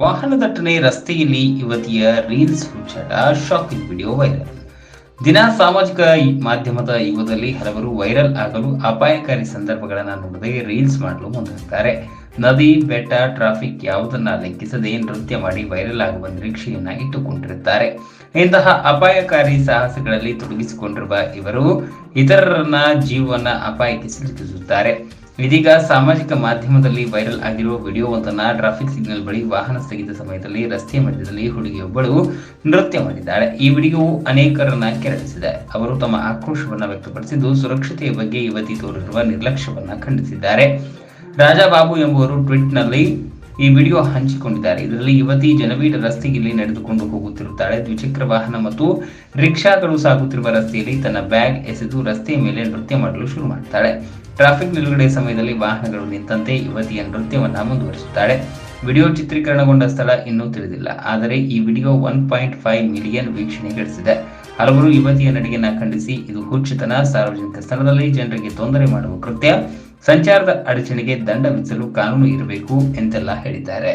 ವಾಹನ ದಟ್ಟಣೆ ರಸ್ತೆಯಲ್ಲಿ ಯುವತಿಯ ರೀಲ್ಸ್ ಹುಚ್ಚಾಟ ಶಾಕಿಂಗ್ ವಿಡಿಯೋ ವೈರಲ್ ದಿನ ಸಾಮಾಜಿಕ ಮಾಧ್ಯಮದ ಯುಗದಲ್ಲಿ ಹಲವರು ವೈರಲ್ ಆಗಲು ಅಪಾಯಕಾರಿ ಸಂದರ್ಭಗಳನ್ನು ನೋಡದೆ ರೀಲ್ಸ್ ಮಾಡಲು ಮುಂದಾಗ್ತಾರೆ ನದಿ, ಬೆಟ್ಟ ಟ್ರಾಫಿಕ್ ಯಾವುದನ್ನ ಲೆಕ್ಕಿಸದೆ ನೃತ್ಯ ಮಾಡಿ ವೈರಲ್ ಆಗುವ ನಿರೀಕ್ಷೆಯನ್ನ ಇಟ್ಟುಕೊಂಡಿರುತ್ತಾರೆ ಇಂತಹ ಅಪಾಯಕಾರಿ ಸಾಹಸಗಳಲ್ಲಿ ತೊಡಗಿಸಿಕೊಂಡಿರುವ ಇವರು ಇತರರನ್ನ ಜೀವವನ್ನ ಅಪಾಯಕ್ಕೆ ಸಿಲುಕಿಸುತ್ತಾರೆ. ಇದೀಗ ಸಾಮಾಜಿಕ ಮಾಧ್ಯಮದಲ್ಲಿ ವೈರಲ್ ಆಗಿರುವ ವಿಡಿಯೋವೊಂದನ್ನ ಟ್ರಾಫಿಕ್ ಸಿಗ್ನಲ್ ಬಳಿ ವಾಹನ ಸ್ಥಗಿತ ಸಮಯದಲ್ಲಿ ರಸ್ತೆ ಮಧ್ಯದಲ್ಲಿ ಹುಡುಗಿಯೊಬ್ಬಳು ನೃತ್ಯ ಮಾಡಿದ್ದಾಳೆ. ಈ ವಿಡಿಯೋವು ಅನೇಕರನ್ನ ಕೆರಳಿಸಿದೆ. ಅವರು ತಮ್ಮ ಆಕ್ರೋಶವನ್ನ ವ್ಯಕ್ತಪಡಿಸಿದ್ದು ಸುರಕ್ಷತೆಯ ಬಗ್ಗೆ ಯುವತಿ ತೋರಿರುವ ನಿರ್ಲಕ್ಷ್ಯವನ್ನ ಖಂಡಿಸಿದ್ದಾರೆ. ರಾಜಾಬಾಬು ಎಂಬುವರು ಟ್ವೀಟ್ನಲ್ಲಿ ಈ ವಿಡಿಯೋ ಹಂಚಿಕೊಂಡಿದ್ದಾರೆ. ಇದರಲ್ಲಿ ಯುವತಿ ಜನವೀಡ ರಸ್ತೆಯಲ್ಲಿ ನಡೆದುಕೊಂಡು ಹೋಗುತ್ತಿರುತ್ತಾಳೆ. ದ್ವಿಚಕ್ರ ವಾಹನ ಮತ್ತು ರಿಕ್ಷಾಗಳು ಸಾಗುತ್ತಿರುವ ರಸ್ತೆಯಲ್ಲಿ ತನ್ನ ಬ್ಯಾಗ್ ಎಸೆದು ರಸ್ತೆಯ ಮೇಲೆ ನೃತ್ಯ ಮಾಡಲು ಶುರು ಮಾಡುತ್ತಾಳೆ ಟ್ರಾಫಿಕ್ ನಿಲುಗಡೆ ಸಮಯದಲ್ಲಿ ವಾಹನಗಳು ನಿಂತಂತೆ ಯುವತಿಯ ನೃತ್ಯವನ್ನು ಮುಂದುವರಿಸುತ್ತಾಳೆ. ವಿಡಿಯೋ ಚಿತ್ರೀಕರಣಗೊಂಡ ಸ್ಥಳ ಇನ್ನೂ ತಿಳಿದಿಲ್ಲ. ಆದರೆ ಈ video one point five million ವೀಕ್ಷಣೆ ಗಳಿಸಿದೆ. ಹಲವರು ಯುವತಿಯ ನಡಿಗೆಯನ್ನು ಖಂಡಿಸಿ, ಇದು ಹುಚ್ಚುತನ, ಸಾರ್ವಜನಿಕ ಸ್ಥಳದಲ್ಲಿ ಜನರಿಗೆ ತೊಂದರೆ ಮಾಡುವ ಕೃತ್ಯ ಸಂಚಾರದ ಅಡಚಣೆಗೆ ದಂಡ ವಿಧಿಸಲು ಕಾನೂನು ಇರಬೇಕು ಎಂತೆಲ್ಲ ಹೇಳಿದ್ದಾರೆ.